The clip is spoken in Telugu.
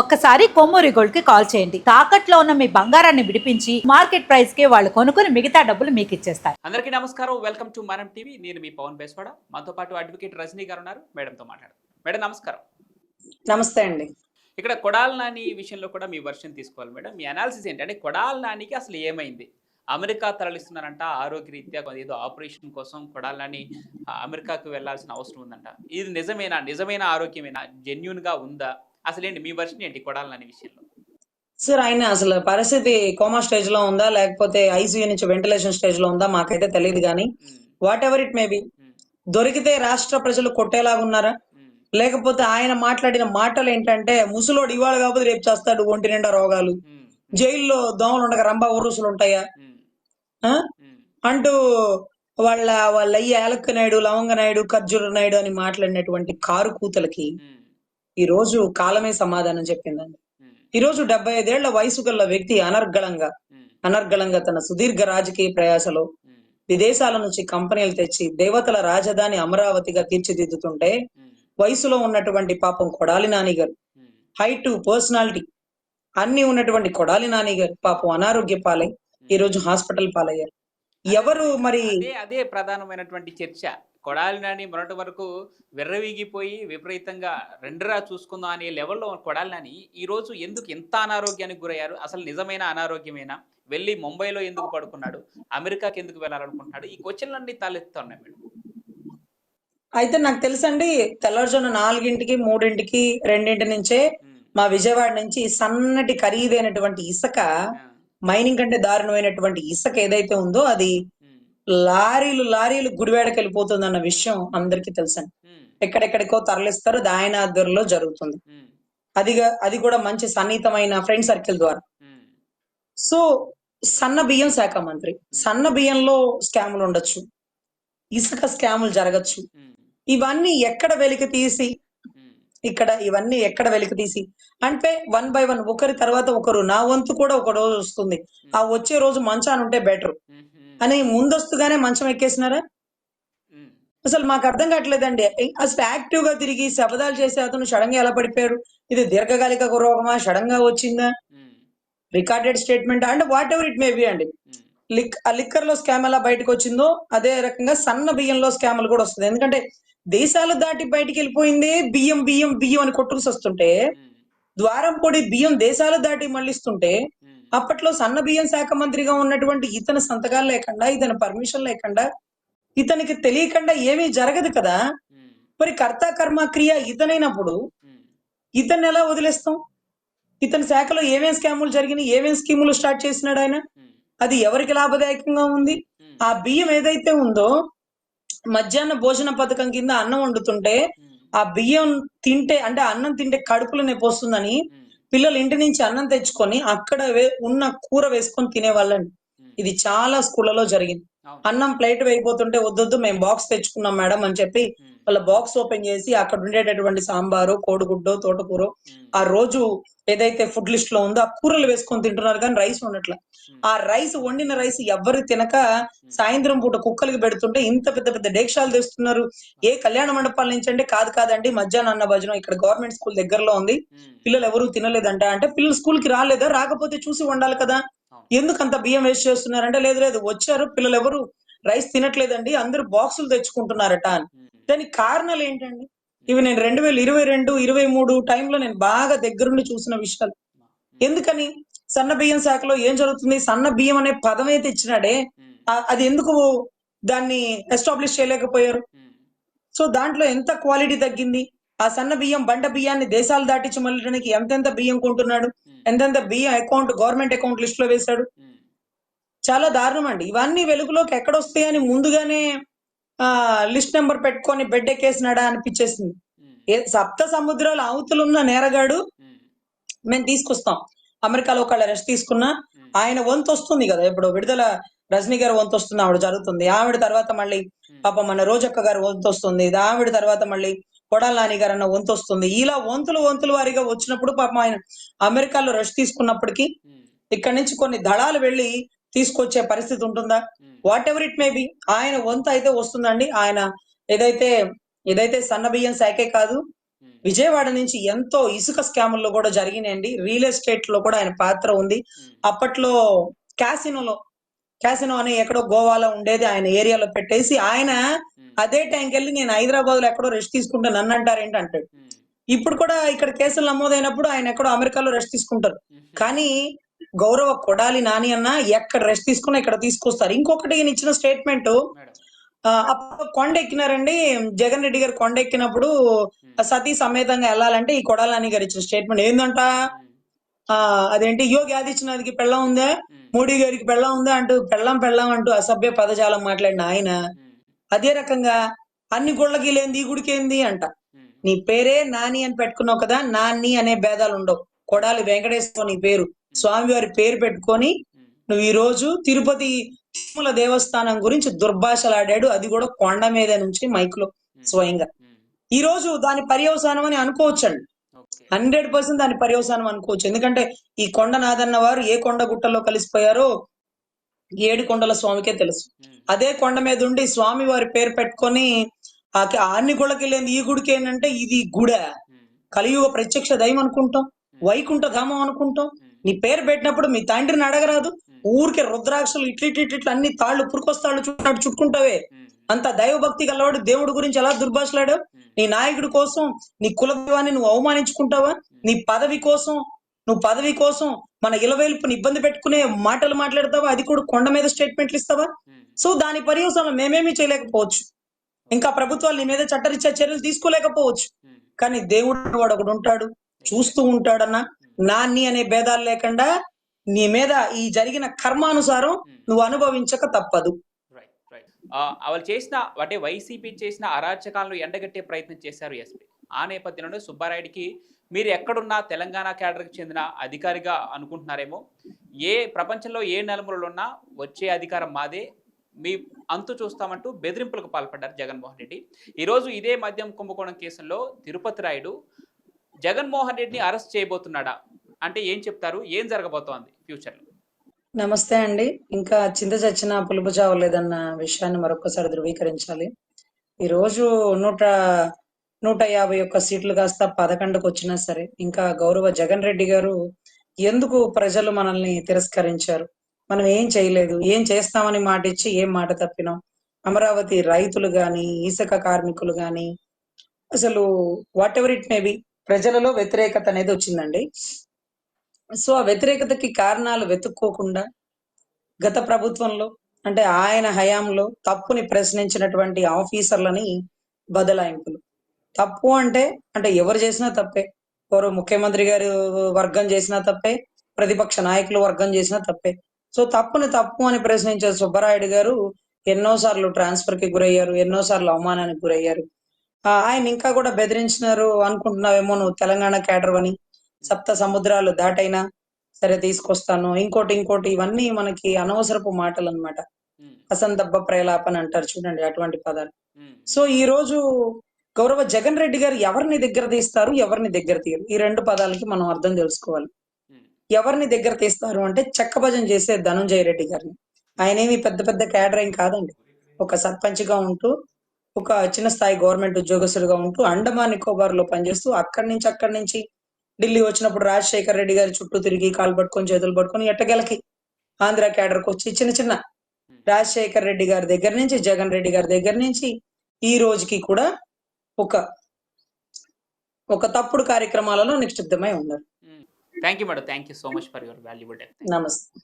ఒక్కసారి కొమ్మూరి గోల్డ్కి కాల్ చేయండి. తాకట్లో ఉన్న మీ బంగారాన్ని విడిపించి మార్కెట్ ప్రైస్కి వాళ్ళు కొనుక్కుని మిగతా డబ్బులు మీకు ఇచ్చేస్తారు. అందరికీ నమస్కారం. Welcome to Manam TV. నేను మీ పవన్ బేస్వాడ. మనతో పాటు అడ్వకేట్ రజనీ గారు ఉన్నారు. మేడంతో మాట్లాడు మేడం నమస్కారం. నమస్తే అండి. ఇక్కడ కొడాల నాని విషయంలో కూడా మీ వర్షన్ తీసుకోవాలి మేడం. మీ అనాలిసిస్ ఏంటి? అంటే కొడాల నానికి అసలు ఏమైంది? అమెరికా తరలిస్తున్నారంట. ఆరోగ్యరీత్యా కొంత ఏదో ఆపరేషన్ కోసం కొడాల నాని అమెరికాకు వెళ్ళాల్సిన అవసరం ఉందంట. ఇది నిజమేనా? నిజమైన ఆరోగ్యమేనా? జెన్యున్గా ఉందా? అసలు ఏంటి మీ వర్షన్ ఏంటి కొడాల నాని విషయంలో? సార్ ఆయన అసలు పరిస్థితి కోమా స్టేజ్లో ఉందా? లేకపోతే ఐసీయూ నుంచి వెంటిలేషన్ స్టేజ్లో ఉందా? మాకైతే తెలియదు కానీ whatever it may be దొరికితే రాష్ట్ర ప్రజలు కొట్టేలాగా ఉన్నారా? ఉమ్, లేకపోతే ఆయన మాట్లాడిన మాటలు ఏంటంటే ముసలోడు ఇవాళ కాకపోతే రేపు చేస్తాడు ఒంటి నిండా రోగాలు. ఉమ్, జైల్లో దోమలు ఉండగా రంభా ఉరుసులు ఉంటాయా? అంటూ వాళ్ళ వాళ్ళ అయ్య యాలక్క నాయుడు లవంగ నాయుడు ఖర్జూర నాయుడు అని మాట్లాడినటువంటి కారు కూతలకి ఈ రోజు కాలమే సమాధానం చెప్పిందండి. ఈ రోజు డెబ్బై ఐదేళ్ళ వయసు గల వ్యక్తి అనర్గళంగా అనర్గళంగా తన సుదీర్ఘ రాజకీయ ప్రయాసలో విదేశాల నుంచి కంపెనీలు తెచ్చి దేవతల రాజధాని అమరావతిగా తీర్చిదిద్దుతుంటే వయసులో ఉన్నటువంటి పాపం కొడాలి నాని గారు. హైట్ పర్సనాలిటీ అన్ని ఉన్నటువంటి కొడాలి నాని గారు పాపం అనారోగ్య పాలై ఈ రోజు హాస్పిటల్ పాలయ్యారు. ఎవరు మరి అదే ప్రధానమైనటువంటి చర్చ. కొడాలి నాని మొన్నటి వరకు విర్రవీగిపోయి విపరీతంగా రెండురా చూసుకుందాం అనే లెవెల్లో కొడాలి నాని ఈ రోజు ఎందుకు ఎంత అనారోగ్యానికి గురయ్యారు? అసలు నిజమైన అనారోగ్యమేనా? వెళ్ళి ముంబైలో ఎందుకు పడుకున్నాడు? అమెరికాకి ఎందుకు వెళ్ళాలనుకుంటున్నాడు? ఈ క్వశ్చన్లన్నీ తలెత్తున్నాయి మేడం. అయితే నాకు తెలుసండి తెల్లవారుజామున నాలుగింటికి మూడింటికి రెండింటి నుంచే మా విజయవాడ నుంచి సన్నటి ఖరీదైనటువంటి ఇసుక మైనింగ్ కంటే దారుణమైనటువంటి ఇసుక ఏదైతే ఉందో అది లారీలు లారీలు గుడివాడకి వెళ్ళిపోతుంది అన్న విషయం అందరికీ తెలుసండి. ఎక్కడెక్కడికో తరలిస్తారు అది ఆయన ఆధ్వర్యంలో జరుగుతుంది అది అది కూడా మంచి సన్నిహితమైన ఫ్రెండ్ సర్కిల్ ద్వారా. సో సన్న బియ్యం శాఖ మంత్రి సన్న బియ్యంలో స్కాములు ఉండొచ్చు ఇసుక స్కాములు జరగచ్చు. ఇవన్నీ ఎక్కడ వెలికి తీసి ఇక్కడ ఇవన్నీ ఎక్కడ వెలికి తీసి అంటే వన్ బై వన్ ఒకరి తర్వాత ఒకరు నా వంతు కూడా ఒక రోజు వస్తుంది. ఆ వచ్చే రోజు మంచాన ఉంటే బెటర్ అని ముందస్తుగానే మంచం ఎక్కేసినారా? అసలు మాకు అర్థం కావట్లేదండి. అసలు యాక్టివ్గా తిరిగి శపథాలు చేసే అతను సడన్గా ఎలా పడిపోయారు? ఇది దీర్ఘకాలిక రోగమా సడన్గా వచ్చిందా రికార్డెడ్ స్టేట్మెంట్? అంటే whatever it may be అండి. ఉమ్, లిక్ ఆ లిక్కర్లో స్కామ్ ఎలా బయటకు వచ్చిందో అదే రకంగా సన్న బియ్యంలో స్కామ్లు కూడా వస్తుంది. ఎందుకంటే దేశాలు దాటి బయటికి వెళ్ళిపోయిందే బియ్యం బియ్యం బియ్యం అని కొట్టుకుసి వస్తుంటే ద్వారం పొడి బియ్యం దేశాలు దాటి మళ్ళిస్తుంటే ఉమ్, అప్పట్లో సన్న బియ్యం శాఖ మంత్రిగా ఉన్నటువంటి ఇతని సంతకాలు లేకుండా ఇతని పర్మిషన్ లేకుండా ఇతనికి తెలియకుండా ఏమీ జరగదు కదా. మరి కర్త కర్మ క్రియ ఇతనైనప్పుడు ఇతన్ని ఎలా వదిలేస్తాం? ఇతని శాఖలో ఏమేం స్కాములు జరిగినాయి? ఏమేం స్కీములు స్టార్ట్ చేసినాడు ఆయన? అది ఎవరికి లాభదాయకంగా ఉంది? ఆ బియ్యం ఏదైతే ఉందో మధ్యాహ్న భోజన పథకం కింద అన్నం వండుతుంటే ఆ బియ్యం తింటే అంటే అన్నం తింటే కడుపులో నొప్పి వస్తుందని పిల్లలు ఇంటి నుంచి అన్నం తెచ్చుకొని అక్కడ ఉన్న కూర వేసుకొని తినేవాళ్ళండి. ఇది చాలా స్కూళ్ళలో జరిగింది. అన్నం ప్లేట్ వేయిపోతుంటే వద్దొద్దు మేము బాక్స్ తెచ్చుకున్నాం మేడం అని చెప్పి వాళ్ళ బాక్స్ ఓపెన్ చేసి అక్కడ ఉండేటటువంటి సాంబారు కోడిగుడ్డో తోటకూర. ఆ రోజు ఏదైతే ఫుడ్ లిస్ట్లో ఉందో ఆ కూరలు వేసుకొని తింటున్నారు కానీ రైస్ ఉండట్ల ఆ రైస్ వండిన రైస్ ఎవ్వరు తినక సాయంత్రం పూట కుక్కలకి పెడుతుంటే ఇంత పెద్ద పెద్ద డేక్షాలు తెస్తున్నారు. ఏ కళ్యాణ మండపాల నుంచి అంటే కాదు కాదండి మధ్యాహ్నం అన్న భోజనం ఇక్కడ గవర్నమెంట్ స్కూల్ దగ్గరలో ఉంది. పిల్లలు ఎవరు తినలేదంట అంటే పిల్లలు స్కూల్కి రాలేదా? రాకపోతే చూసి వండాలి కదా. ఎందుకు అంత బియ్యం వేస్ట్ చేస్తున్నారంటే లేదు లేదు వచ్చారు పిల్లలు ఎవరు? రైస్ తినట్లేదండి అందరూ బాక్సులు తెచ్చుకుంటున్నారట అని. దానికి కారణాలు ఏంటండి? ఇవి నేను రెండు వేల ఇరవై రెండు ఇరవై మూడు టైంలో నేను బాగా దగ్గరుండి చూసిన విషయాలు. ఎందుకని? సన్న బియ్యం శాఖలో ఏం జరుగుతుంది? సన్న బియ్యం అనే పదమే తెచ్చినాడే అది ఎందుకు దాన్ని ఎస్టాబ్లిష్ చేయలేకపోయారు? సో దాంట్లో ఎంత క్వాలిటీ తగ్గింది? ఆ సన్న బియ్యం బండ బియ్యాన్ని దేశాలు దాటించి మళ్ళడానికి ఎంతెంత బియ్యం కొంటున్నాడు? ఎంతెంత బియ్యం అకౌంట్ గవర్నమెంట్ అకౌంట్ లిస్ట్లో వేశాడు చాలా దారుణం అండి ఇవన్నీ వెలుగులోకి ఎక్కడొస్తాయని ముందుగానే ఆ లిస్ట్ నెంబర్ పెట్టుకొని బెడ్ ఎక్కేసినాడా అనిపించేసింది సప్త సముద్రాల అవతలున్న నేరగాడు మేము. తీసుకొస్తాం. అమెరికాలో ఒకళ్ళ రెస్ట్ తీసుకున్నా ఆయన వంతు వస్తుంది కదా. ఇప్పుడు విడుదల రజనీ గారు వంతు వస్తుంది ఆవిడ జరుగుతుంది. ఆవిడ తర్వాత మళ్ళీ పాప మన రోజక్క గారు వంతు వస్తుంది ఆవిడ తర్వాత మళ్ళీ కొడాల నాని గారు అన్న వంతు వస్తుంది ఇలా వంతులు వంతులు వారిగా వచ్చినప్పుడు పాపం ఆయన అమెరికాలో రెస్ట్ తీసుకున్నప్పటికీ ఇక్కడ నుంచి కొన్ని దళాలు వెళ్ళి తీసుకొచ్చే పరిస్థితి ఉంటుందా? Whatever it may be ఆయన వంతు అయితే వస్తుందండి. ఆయన ఏదైతే ఏదైతే సన్న బియ్యం శాఖే కాదు విజయవాడ నుంచి ఎంతో ఇసుక స్కాముల్లో కూడా జరిగినాయండి. రియల్ ఎస్టేట్లో కూడా ఆయన పాత్ర ఉంది. అప్పట్లో క్యాసినోలో క్యాసినో అని ఎక్కడో గోవాలో ఉండేది. ఆయన ఏరియాలో పెట్టేసి ఆయన అదే టైంకి వెళ్ళి నేను హైదరాబాద్లో ఎక్కడో రెస్ట్ తీసుకుంటా నన్ను అంటారేంటి అంటాడు ఇప్పుడు కూడా ఇక్కడ కేసులు నమోదైనప్పుడు ఆయన ఎక్కడో అమెరికాలో రెస్ట్ తీసుకుంటారు. కానీ గౌరవ కొడాలి నాని అన్న ఎక్కడ రెస్ట్ తీసుకున్నా ఇక్కడ తీసుకొస్తారు. ఇంకొకటి ఈయన ఇచ్చిన స్టేట్మెంట్ కొండ ఎక్కినారండి జగన్ రెడ్డి గారు కొండ ఎక్కినప్పుడు సతీ సమేతంగా వెళ్ళాలంటే ఈ కొడాలి నాని గారు ఇచ్చిన స్టేట్మెంట్ ఏందంట? ఆ అదేంటి? యోగి ఆదిత్యనాథ్కి పెళ్ళం ఉందా? మోడీ గారికి పెళ్ళం ఉందా అంటూ పెళ్ళం పెళ్ళం అంటూ అసభ్య పదజాలం మాట్లాడిన ఆయన. అదే రకంగా అన్ని గుళ్ళకి లేనిది ఈ గుడికి ఏంది అంట. నీ పేరే నాని అని పెట్టుకున్నావు కదా నాని అనే భేదాలు ఉండవు. కొడాలి వెంకటేశ్వర నీ పేరు. స్వామివారి పేరు పెట్టుకొని నువ్వు ఈ రోజు తిరుపతి తిరుమల దేవస్థానం గురించి దుర్భాషలాడాడు. అది కూడా కొండ మీద నుంచి మైక్లో ఉమ్, స్వయంగా ఈ రోజు దాని పర్యవసానం అని అనుకోవచ్చండి. హండ్రెడ్ పర్సెంట్ దాని పర్యవసానం అనుకోవచ్చు. ఎందుకంటే ఈ కొండ నాదన్న వారు ఏ కొండ గుట్టలో కలిసిపోయారో ఏడు కొండల స్వామికే తెలుసు. అదే కొండ మీద ఉండి స్వామి వారి పేరు పెట్టుకొని అన్ని గుళ్ళకి లేని ఈ గుడికి ఏంటంటే ఇది గుడ. కలియుగ ప్రత్యక్ష దైవం అనుకుంటాం. వైకుంఠ ధామం అనుకుంటాం. నీ పేరు పెట్టినప్పుడు మీ తండ్రిని అడగరాదు. ఊరికే రుద్రాక్షలు ఇట్లు ఇట్లు ఇట్లు అన్ని తాళ్ళు పురుకొస్తాళ్ళు చుట్టినట్టు చుట్టుకుంటావే. అంత దైవభక్తి గలవాడు దేవుడి గురించి ఎలా దుర్భాషలాడావు ఉమ్, నీ నాయకుడి కోసం నీ కులదైవాన్ని నువ్వు అవమానించుకుంటావా? నీ పదవి కోసం నువ్వు పదవి కోసం మన ఇలవేల్పుని ఇబ్బంది పెట్టుకునే మాటలు మాట్లాడతావా? అది కూడా కొండ మీద స్టేట్మెంట్లు ఇస్తావా? సో దాని పర్యవసానం మేమేమీ చేయలేకపోవచ్చు. ఇంకా ప్రభుత్వాలు నీ మీద చట్టరీత్యా చర్యలు తీసుకోలేకపోవచ్చు. కానీ దేవుడు వాడు ఒకడు ఉంటాడు. చూస్తూ ఉంటాడన్న నాన్ని అనే భేదాలు లేకుండా నీ మీద ఈ జరిగిన కర్మానుసారం ఉమ్. నువ్వు అనుభవించక తప్పదు. వాళ్ళు చేసిన అంటే వైసీపీ చేసిన అరాచకాలను ఎండగట్టే ప్రయత్నం చేశారు ఎస్పీ. ఆ నేపథ్యంలోనే సుబ్బారాయుడికి మీరు ఎక్కడున్నా తెలంగాణ క్యాడర్కి చెందిన అధికారిగా అనుకుంటున్నారేమో. ఏ ప్రపంచంలో ఏ నలుమూలలో ఉన్నా వచ్చే అధికారం మాదే. మీ అంతు చూస్తామంటూ బెదిరింపులకు పాల్పడ్డారు జగన్మోహన్ రెడ్డి. ఈరోజు ఇదే మద్యం కుంభకోణం కేసులో తిరుపతి రాయుడు జగన్మోహన్ రెడ్డిని అరెస్ట్ చేయబోతున్నాడా? అంటే ఏం చెప్తారు? ఏం జరగబోతోంది ఫ్యూచర్లో? నమస్తే అండి. ఇంకా చింత చచ్చిన పులుపు చావలేదన్న విషయాన్ని మరొకసారి ధృవీకరించాలి. ఈ రోజు నూట నూట యాభై ఒక్క సీట్లు కాస్త పదకొండుకు వచ్చినా సరే ఇంకా గౌరవ జగన్ రెడ్డి గారు ఎందుకు ప్రజలు మనల్ని తిరస్కరించారు? మనం ఏం చేయలేదు? ఏం చేస్తామని మాట ఇచ్చి ఏం మాట తప్పినాం? అమరావతి రైతులు గాని ఇసుక కార్మికులు గాని అసలు వాట్ ఎవర్ ఇట్ మేబీ ప్రజలలో వ్యతిరేకత అనేది వచ్చిందండి. సో ఆ వ్యతిరేకతకి కారణాలు వెతుక్కోకుండా గత ప్రభుత్వంలో అంటే ఆయన హయాంలో తప్పుని ప్రశ్నించినటువంటి ఆఫీసర్లని బదలాయింపులు. తప్పు అంటే అంటే ఎవరు చేసినా తప్పే. ఎవరు ముఖ్యమంత్రి గారు వర్గం చేసినా తప్పే. ప్రతిపక్ష నాయకులు వర్గం చేసినా తప్పే. సో తప్పుని తప్పు అని ప్రశ్నించే సుబ్బరాయుడు గారు ఎన్నోసార్లు ట్రాన్స్ఫర్కి గురయ్యారు ఎన్నోసార్లు అవమానానికి గురయ్యారు. ఆయన ఇంకా కూడా బెదిరించినారు అనుకుంటున్నావేమో నువ్వు తెలంగాణ క్యాడర్ అని. సప్త సముద్రాలు దాటైనా సరే తీసుకొస్తాను. ఇంకోటి ఇంకోటి ఇవన్నీ మనకి అనవసరపు మాటలు అన్నమాట ఉమ్, అసందబ్బ ప్రేలాపన అంటారు చూడండి అటువంటి పదాలు. సో ఈ రోజు గౌరవ జగన్ రెడ్డి గారు ఎవరిని దగ్గర తీస్తారు ఎవరిని దగ్గర తీయరు? ఈ రెండు పదాలకి మనం అర్థం తెలుసుకోవాలి. ఎవరిని దగ్గర తీస్తారు అంటే చెక్కభజన చేసే ధనుంజయ రెడ్డి గారిని. ఆయనేమి పెద్ద పెద్ద క్యాడర్ ఏం కాదండి. ఒక సర్పంచ్గా ఉంటూ ఒక చిన్న స్థాయి గవర్నమెంట్ ఉద్యోగస్తుడుగా ఉంటూ అండమాన్ నికోబార్లో పనిచేస్తూ అక్కడి నుంచి అక్కడి నుంచి ఢిల్లీ వచ్చినప్పుడు రాజశేఖర్ రెడ్డి గారి చుట్టూ తిరిగి కాలు పట్టుకొని చేతులు పట్టుకొని ఎట్టగెలకి ఆంధ్ర క్యాడర్కి వచ్చి చిన్న చిన్న రాజశేఖర్ రెడ్డి గారి దగ్గర నుంచి జగన్ రెడ్డి గారి దగ్గర నుంచి ఈ రోజుకి కూడా ఒక ఒక తప్పుడు కార్యక్రమాలలో నిక్షిప్తమై ఉన్నారు. Thank you madam thank you so much for your valuable నమస్తే.